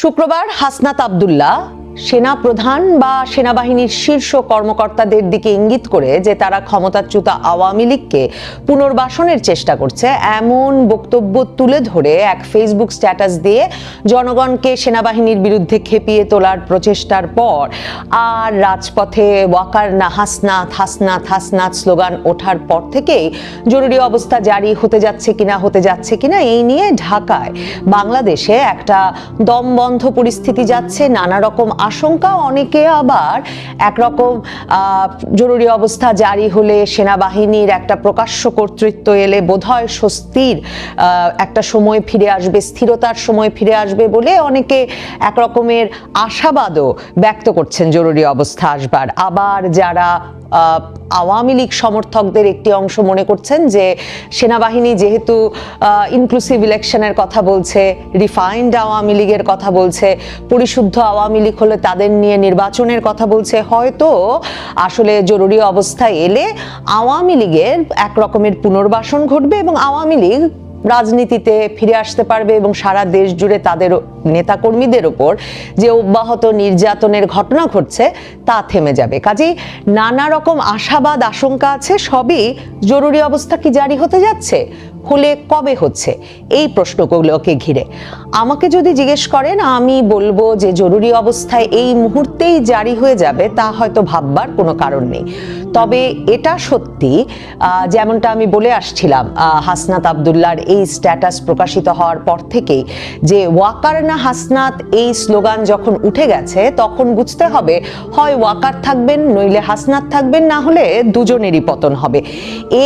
শুক্রবার হাসনাত আবদুল্লাহ সেনা প্রধান বা সেনাবাহিনীর শীর্ষ কর্মকর্তাদের দিকে ইঙ্গিত করে যে তারা ক্ষমতাচ্যুত আওয়ামী লীগকে পুনর্বাসনের চেষ্টা করছে, এমন বক্তব্য তুলে ধরে এক ফেসবুক স্ট্যাটাস দিয়ে জনগণকে সেনাবাহিনীর বিরুদ্ধে খেপিয়ে তোলার প্রচেষ্টার পর আর রাজপথে ওয়াকার না হাসনাত হাসনাত হাসনাত স্লোগান ওঠার পর থেকেই জরুরি অবস্থা জারি হতে যাচ্ছে কিনা, হতে যাচ্ছে কিনা এই নিয়ে ঢাকায় বাংলাদেশে একটা দমবন্ধ পরিস্থিতি যাচ্ছে, নানা রকম আশঙ্কা, অনেকে আবার একরকম জরুরি অবস্থা জারি হলে সেনাবাহিনীর একটা প্রকাশ্য কর্তৃত্ব এলে বোধহয় স্বস্তির একটা সময় ফিরে আসবে, স্থিরতার সময় ফিরে আসবে বলে অনেকে একরকমের আশাবাদও ব্যক্ত করছেন জরুরি অবস্থা আসবার। আবার যারা আওয়ামী লীগ সমর্থকদের একটি অংশ মনে করছেন যে সেনাবাহিনী যেহেতু ইনক্লুসিভ ইলেকশনের কথা বলছে রিফাইন্ড আওয়ামী লীগের কথা বলছে, পরিশুদ্ধ আওয়ামী লীগ হলে তাদের নিয়ে নির্বাচনের কথা বলছে, হয়তো আসলে জরুরি অবস্থায় এলে আওয়ামী লীগের এক রকমের পুনর্বাসন ঘটবে এবং আওয়ামী লীগ রাজনীতিতে ফিরে আসতে পারবে এবং সারা দেশ জুড়ে তাদের নেতাকর্মীদের ওপর যে অব্যাহত নির্যাতনের ঘটনা ঘটছে, তা থেমে যাবে। কাজেই নানা রকম আশাবাদ, আশঙ্কা আছে? সবই জরুরি অবস্থা কি জারি হতে যাচ্ছে? হলে কবে হচ্ছে? এই প্রশ্নগুলোকে ঘিরে। আমাকে যদি জিজ্ঞেস করেন, আমি বলব যে জরুরি অবস্থায় এই মুহূর্তেই জারি হয়ে যাবে, তা হয়তো ভাববার কোনো কারণ নেই। তবে এটা সত্যি যেমনটা আমি বলে আসছিলাম হাসনাত আবদুল্লার এই স্ট্যাটাস প্রকাশিত হওয়ার পর থেকেই যে ওয়াকার না হাসনাত এই স্লোগান যখন উঠে গেছে, তখন বুঝতে হবে, হয় ওয়াকার থাকবেন, নইলে হাসনাত থাকবেন, না হলে দুজনেরই পতন হবে।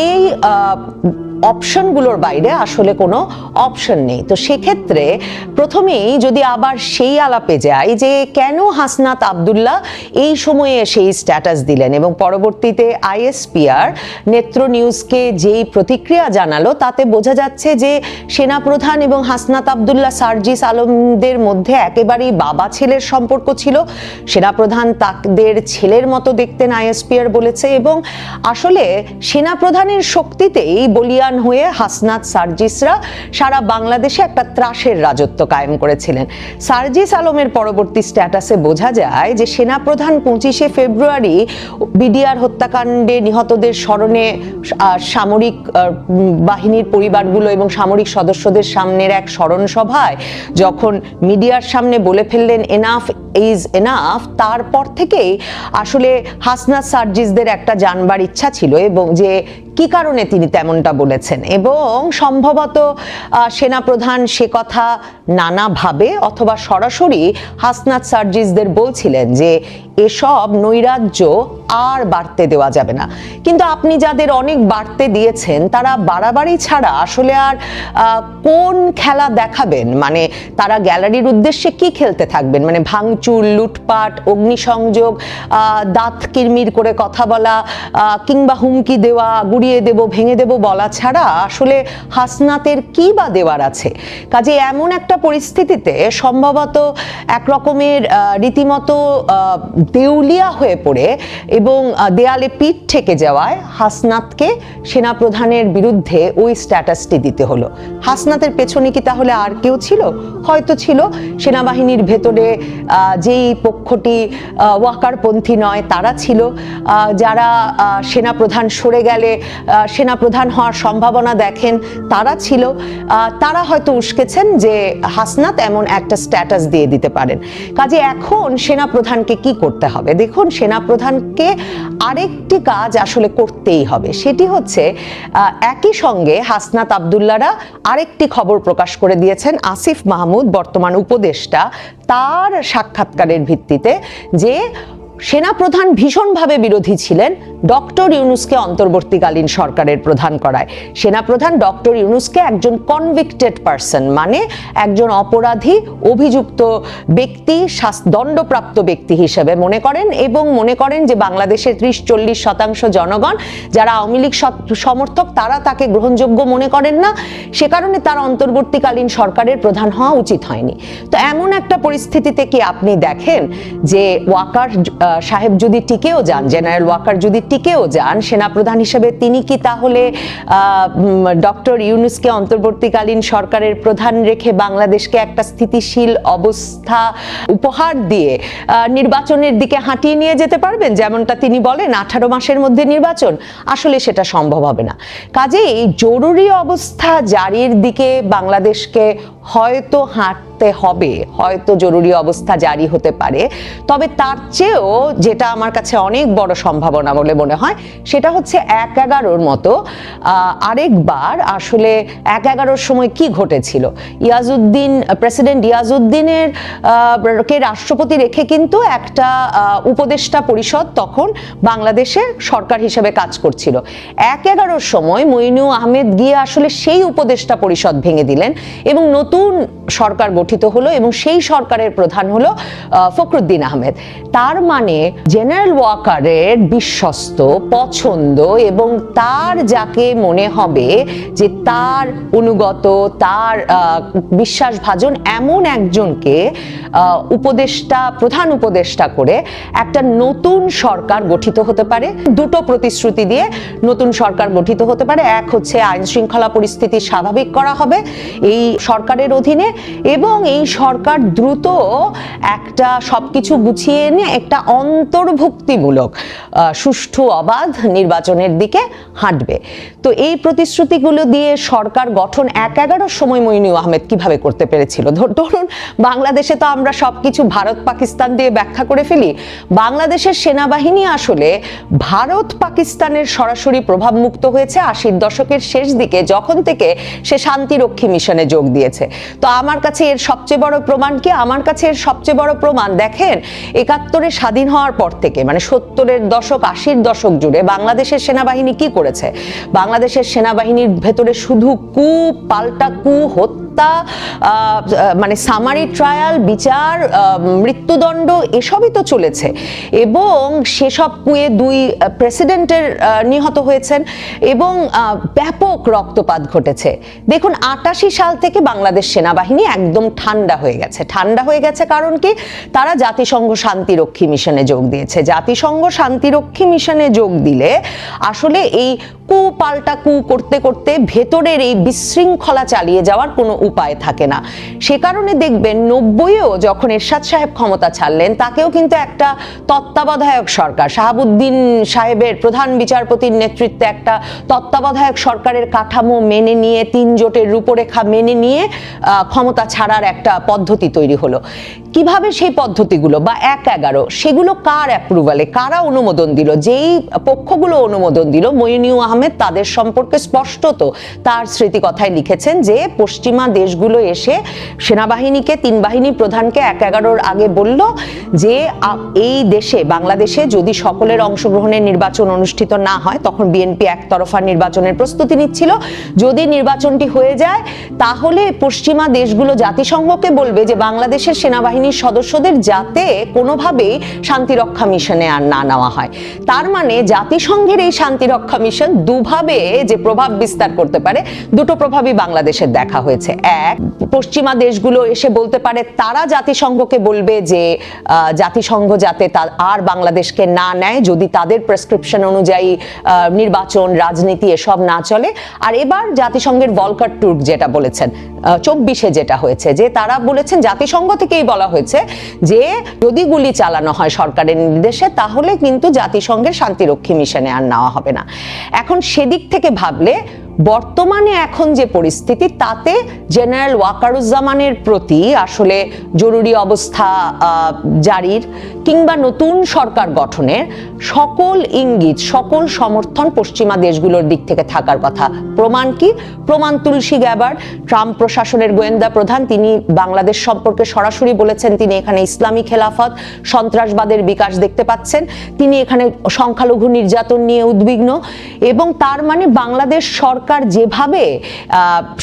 এই অপশনগুলোর বাইরে আসলে কোনো অপশন নেই। তো সেক্ষেত্রে প্রথমেই যদি আবার সেই আলাপে যাই যে কেন হাসনাত আবদুল্লাহ এই সময়ে সেই স্ট্যাটাস দিলেন এবং পরবর্তীতে আইএসপিআর নেত্র নিউজকে যেই প্রতিক্রিয়া জানালো তাতে বোঝা যাচ্ছে যে সেনাপ্রধান এবং হাসনাত আবদুল্লাহ সার্জিস আলমদের মধ্যে একেবারেই বাবা ছেলের সম্পর্ক ছিল। সেনাপ্রধান তাদের ছেলের মতো দেখতেন আইএসপিআর বলেছে এবং আসলে সেনাপ্রধানের শক্তিতেই বলিয়ান হয়ে হাসনাত সার্জিসরা সারা বাংলাদেশে একটা ত্রাসের রাজত্ব কায়েম করেছিলেন। সার্জিস আলমের পরবর্তী স্ট্যাটাসে বোঝা যায় যে সেনাপ্রধান পঁচিশে ফেব্রুয়ারি বিডিআর হত্যাকাণ্ডে নিহতদের স্মরণে সামরিক বাহিনীর পরিবারগুলো এবং সামরিক সদস্যদের সামনের এক স্মরণ সভায় যখন মিডিয়ার সামনে বলে ফেললেন এনাফ ইজ এনাফ তারপর থেকেই আসলে হাসনাত সার্জিসদের একটা জানবার ইচ্ছা ছিল এবং যে কি কারণে তিনি তেমনটা বলেছেন? এবং সম্ভবত সেনাপ্রধান সে কথা নানাভাবে অথবা সরাসরি হাসনাত সার্জিসদের বলছিলেন যে এসব নৈরাজ্য আর বাড়তে দেওয়া যাবে না। কিন্তু আপনি যাদের অনেক বাড়তে দিয়েছেন, তারা বাড়াবাড়ি ছাড়া আসলে আর কোন খেলা দেখাবেন? মানে তারা গ্যালারির উদ্দেশ্যে কি খেলতে থাকবেন? মানে ভাঙচুর, লুটপাট, অগ্নিসংযোগ দাঁত কিরমির করে কথা বলা কিংবা হুমকি দেওয়া, গুড়িয়ে দেব, ভেঙে দেব বলা ছাড়া আসলে হাসনাতের কি বা দেওয়ার আছে? কাজে এমন একটা পরিস্থিতিতে সম্ভবত একরকমের রীতিমতো দেউলিয়া হয়ে পড়ে এবং দেয়ালে পিঠ ঠেকে যাওয়ায় হাসনাতকে সেনাপ্রধানের বিরুদ্ধে ওই স্ট্যাটাসটি দিতে হলো। হাসনাতের পেছনে কি তাহলে আর কেউ ছিল? হয়তো ছিল। সেনাবাহিনীর ভেতরে যেই পক্ষটি ওয়াকারপন্থী নয়, তারা ছিল। যারা সেনাপ্রধান সরে গেলে সেনাপ্রধান হওয়ার সম্ভাবনা দেখেন, তারা ছিল। তারা হয়তো উস্কেছেন যে হাসনাত এমন একটা স্ট্যাটাস দিয়ে দিতে পারেন। কাজে এখন সেনা প্রধানকে কি করতে হবে? দেখুন সেনা প্রধানকে আরেকটি কাজ আসলে করতেই হবে। সেটি হচ্ছে একই সঙ্গে হাসনাত আবদুল্লারা আরেকটি খবর প্রকাশ করে দিয়েছেন। আসিফ মাহমুদ, বর্তমান উপদেষ্টা, তার সাক্ষাৎকারের ভিত্তিতে যে সেনাপ্রধান ভীষণভাবে বিরোধী ছিলেন ডক্টর ইউনুসকে অন্তর্বর্তীকালীন সরকারের প্রধান করায়। সেনাপ্রধান ডক্টর ইউনুসকে একজন কনভিক্টেড পার্সন মানে একজন অপরাধী, অভিযুক্ত ব্যক্তি দণ্ডপ্রাপ্ত ব্যক্তি হিসেবে মনে করেন এবং মনে করেন যে বাংলাদেশের ত্রিশ চল্লিশ শতাংশ জনগণ, যারা আওয়ামী লীগ সমর্থক, তারা তাকে গ্রহণযোগ্য মনে করেন না। সে কারণে তার অন্তর্বর্তীকালীন সরকারের প্রধান হওয়া উচিত হয়নি। তো এমন একটা পরিস্থিতিতে কি আপনি দেখেন যে ওয়াকার সাহেব যদি টিকেও যান, জেনারেল ওয়াকার যদি টিকেও যান, সেনাপ্রধান হিসেবে তিনি কি তাহলে ডক্টর ইউনুসকে অন্তর্বর্তীকালীন সরকারের প্রধান রেখে বাংলাদেশকে একটা স্থিতিশীল অবস্থা উপহার দিয়ে নির্বাচনের দিকে হাঁটিয়ে নিয়ে যেতে পারবেন? যেমনটা তিনি বলেন, আঠারো মাসের মধ্যে নির্বাচন। আসলে সেটা সম্ভব হবে না। কাজেই জরুরি অবস্থা জারির দিকে বাংলাদেশকে হয়তো হাঁটতে হবে, হয়তো জরুরি অবস্থা জারি হতে পারে। তবে তার চেয়েও যেটা আমার কাছে অনেক বড় সম্ভাবনা বলে মনে হয়, সেটা হচ্ছে এক এগারোর মতো আরেকবার আসলে এক এগারোর সময় কি ঘটেছিল? ইয়াজউদ্দিন, প্রেসিডেন্ট ইয়াজউদ্দিনের কে রাষ্ট্রপতি রেখে কিন্তু একটা উপদেষ্টা পরিষদ তখন বাংলাদেশের সরকার হিসেবে কাজ করছিল। এক এগারোর সময় মইনু আহমেদ গিয়ে আসলে সেই উপদেষ্টা পরিষদ ভেঙে দিলেন এবং নতুন সরকার গঠিত হলো এবং সেই সরকারের প্রধান হলো ফখরুদ্দিন আহমেদ। তার মানে জেনারেল ওয়াকারের বিশ্বস্ত, পছন্দ এবং তার যাকে মনে হবে যে তার অনুগত, তার বিশ্বাসভাজন এমন একজনকে উপদেষ্টা, প্রধান উপদেষ্টা করে একটা নতুন সরকার গঠিত হতে পারে। দুটো প্রতিশ্রুতি দিয়ে নতুন সরকার গঠিত হতে পারে। এক হচ্ছে আইন শৃঙ্খলা পরিস্থিতি স্বাভাবিক করা হবে এই সরকারের অধীনে এবং এই সরকার দ্রুত একটা সবকিছু গুছিয়ে এনে একটা অন্তর্ভুক্তিমূলক সুষ্ঠু অবাধ নির্বাচনের দিকে হাঁটবে। তো এই প্রতিশ্রুতিগুলো দিয়ে সরকার গঠন এক এগারোর সময় মইনু আহমেদ কীভাবে করতে পেরেছিল? ধরুন বাংলাদেশে তো আমরা সবকিছু ভারত পাকিস্তান দিয়ে ব্যাখ্যা করে ফেলি। বাংলাদেশের সেনাবাহিনী আসলে ভারত পাকিস্তানের সরাসরি প্রভাব মুক্ত হয়েছে আশির দশকের শেষ দিকে, যখন থেকে সে শান্তিরক্ষী মিশনে যোগ দিয়েছে। তো আমার কাছে এর সবচেয়ে বড় প্রমাণ কি? আমার কাছে এর সবচেয়ে বড় প্রমাণ দেখেন একাত্তরে স্বাধীন হওয়ার পর থেকে মানে সত্তরের দশক, আশির দশক জুড়ে বাংলাদেশের সেনাবাহিনী কি করেছে? বাংলাদেশের সেনাবাহিনীর ভেতরে শুধু কু পাল্টা কু হত্যা আহ, মানে সামারি ট্রায়াল বিচার মৃত্যুদণ্ড এসবই তো চলেছে। এবং সেসব কুয়ে দুই প্রেসিডেন্টের নিহত হয়েছেন এবং ব্যাপক রক্তপাত ঘটেছে। দেখুন আটাশি সাল থেকে বাংলাদেশ সেনাবাহিনী একদম ঠান্ডা হয়ে গেছে। ঠান্ডা হয়ে গেছে কারণ কি? তারা জাতিসংঘ শান্তিরক্ষী মিশনে যোগ দিয়েছে। জাতিসংঘ শান্তিরক্ষী মিশনে যোগ দিলে আসলে এই কু পাল্টা কু করতে করতে ভেতরের এই বিশৃঙ্খলা চালিয়ে যাওয়ার কোনো উপায় থাকে না। সে কারণে দেখবেন নব্বইও যখন এরশাদ সাহেব ক্ষমতা ছাড়লেন, তাকেও কিন্তু একটা তত্ত্বাবধায়ক সরকার, শাহাবুদ্দিন সাহেবের প্রধান বিচারপতির নেতৃত্বে একটা তত্ত্বাবধায়ক সরকারের কাঠামো মেনে নিয়ে, তিন জোটের রূপরেখা মেনে নিয়ে ক্ষমতা ছাড়ার একটা পদ্ধতি তৈরি হলো। কীভাবে সেই পদ্ধতিগুলো বা এক এগারো, সেগুলো কার অ্যাপ্রুভালে কারা অনুমোদন দিল? যেই পক্ষগুলো অনুমোদন দিল মইনিউ আহমেদ তাদের সম্পর্কে স্পষ্টত তার স্মৃতিকথায় লিখেছেন যে, পশ্চিমা দেশগুলো এসে সেনাবাহিনীকে, তিন বাহিনী প্রধানকে এক এগারোর আগে বলল যে এই দেশে, বাংলাদেশে যদি সকলের অংশগ্রহণের নির্বাচন অনুষ্ঠিত না হয়, তখন বিএনপি একতরফা নির্বাচনের প্রস্তুতি নিচ্ছিল। যদি নির্বাচনটি হয়ে যায়, তাহলে পশ্চিমা দেশগুলো জাতিসংঘকে বলবে যে, বাংলাদেশের সেনাবাহিনীর সদস্যদের যাতে কোনোভাবেই শান্তিরক্ষা মিশনে আর না নেওয়া হয়। তার মানে জাতিসংঘের এই শান্তিরক্ষা মিশন দুভাবে যে প্রভাব বিস্তার করতে পারে, দুটো প্রভাবই বাংলাদেশের দেখা হয়েছে। এক, পশ্চিমা দেশগুলো এসে বলতে পারে, তারা জাতিসংঘকে বলবে যে জাতিসংঘ যাতে আর বাংলাদেশকে না নেয়, যদি তাদের প্রেসক্রিপশন অনুযায়ী নির্বাচন, রাজনীতি এসব না চলে। আর এবার জাতিসংঘের ভলকার টুর্ক যেটা বলেছেন চব্বিশে যেটা হয়েছে, যে তারা বলেছেন জাতিসংঘ থেকেই বলা হয়েছে যে যদি গুলি চালানো হয় সরকারের নির্দেশে, তাহলে কিন্তু জাতিসংঘের শান্তিরক্ষী মিশনে আর নেওয়া হবে না। এখন সেদিক থেকে ভাবলে বর্তমানে এখন যে পরিস্থিতি, তাতে জেনারেল ওয়াকারুজ্জামানের প্রতি আসলে জরুরি অবস্থা জারির কিংবা নতুন সরকার গঠনের সকল ইঙ্গিত, সকল সমর্থন পশ্চিমা দেশগুলোর দিক থেকে থাকার কথা। প্রমাণ কি? প্রমাণ তুলসী গ্যাবার ট্রাম্প প্রশাসনের গোয়েন্দা প্রধান, তিনি বাংলাদেশ সম্পর্কে সরাসরি বলেছেন, তিনি এখানে ইসলামী খেলাফত, সন্ত্রাসবাদের বিকাশ দেখতে পাচ্ছেন, তিনি এখানে সংখ্যালঘু নির্যাতন নিয়ে উদ্বিগ্ন এবং তার মানে বাংলাদেশ সরকার সরকার যেভাবে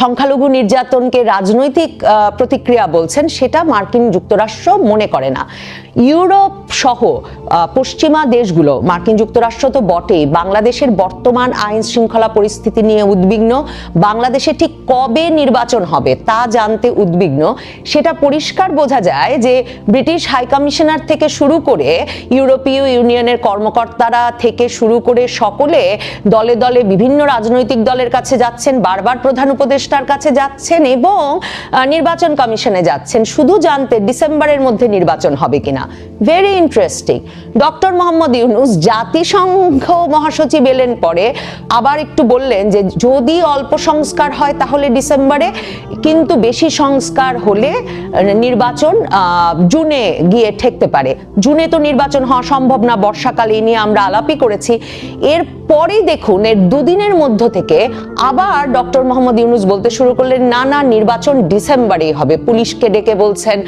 সংখ্যালঘু নির্যাতনকে রাজনৈতিক প্রতিক্রিয়া বলছেন, সেটা মার্কিন যুক্তরাষ্ট্র মনে করে না। ইউরোপ সহ পশ্চিমা দেশগুলো, মার্কিন যুক্তরাষ্ট্র তো বটেই, বাংলাদেশের বর্তমান আইন শৃঙ্খলা পরিস্থিতি নিয়ে উদ্বিগ্ন। বাংলাদেশে ঠিক কবে নির্বাচন হবে তা জানতে উদ্বিগ্ন। সেটা পরিষ্কার বোঝা যায় যে, ব্রিটিশ হাই কমিশনার থেকে শুরু করে ইউরোপীয় ইউনিয়নের কর্মকর্তারা থেকে শুরু করে সকলে দলে দলে বিভিন্ন রাজনৈতিক দলের কাছে যাচ্ছেন, বারবার প্রধান উপদেষ্টার কাছে যাচ্ছেন এবং নির্বাচন কমিশনে যাচ্ছেন। শুধু জানতে ডিসেম্বরের মধ্যে নির্বাচন হবে কিনা। Very interesting doctor Mohammad Yunus জাতিসংঘ মহাসচিব এলেন পরে আবার একটু বললেন যে যদি অল্প সংস্কার হয় তাহলে ডিসেম্বরে, কিন্তু বেশি সংস্কার হলে নির্বাচন জুনে গিয়ে ঠেকতে পারে। জুনে তো নির্বাচন হওয়া সম্ভব না বর্ষাকালে নিয়ে আমরা আলাপই করেছি। এর পরেই দেখুন, এর দুদিনের মধ্য থেকে আবার ডক্টর মোহাম্মদ ইউনুস বলতে শুরু করলেন না না নির্বাচন ডিসেম্বরেই হবে। পুলিশকে ডেকে বলছেন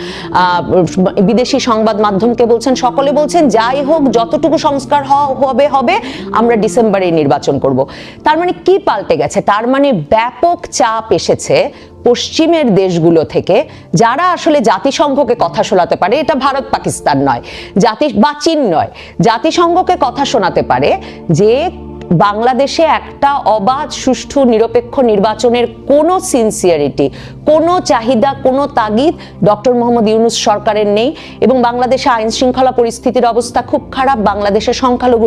বিদেশি সংবাদ মাধ্যমকে বলছেন, সকলে বলছেন, যাই হোক, যতটুকু সংস্কার হবে হবে, আমরা ডিসেম্বরে নির্বাচন করব। তার মানে কি পাল্টে গেছে? তার মানে ব্যাপক চাপ এসেছে পশ্চিমের দেশগুলো থেকে, যারা আসলে জাতিসংঘকে কথা শোনাতে পারে, এটা ভারত পাকিস্তান নয়, জাতি বা চীন নয়, জাতিসংঘকে কথা শোনাতে পারে যে বাংলাদেশে একটা অবাধ, সুষ্ঠু, নিরপেক্ষ নির্বাচনের কোনো সিনসিয়ারিটি কোনো চাহিদা, কোনো তাগিদ ডক্টর মোহাম্মদ ইউনুস সরকারের নেই এবং বাংলাদেশে আইন শৃঙ্খলা পরিস্থিতির অবস্থা খুব খারাপ বাংলাদেশের সংখ্যালঘু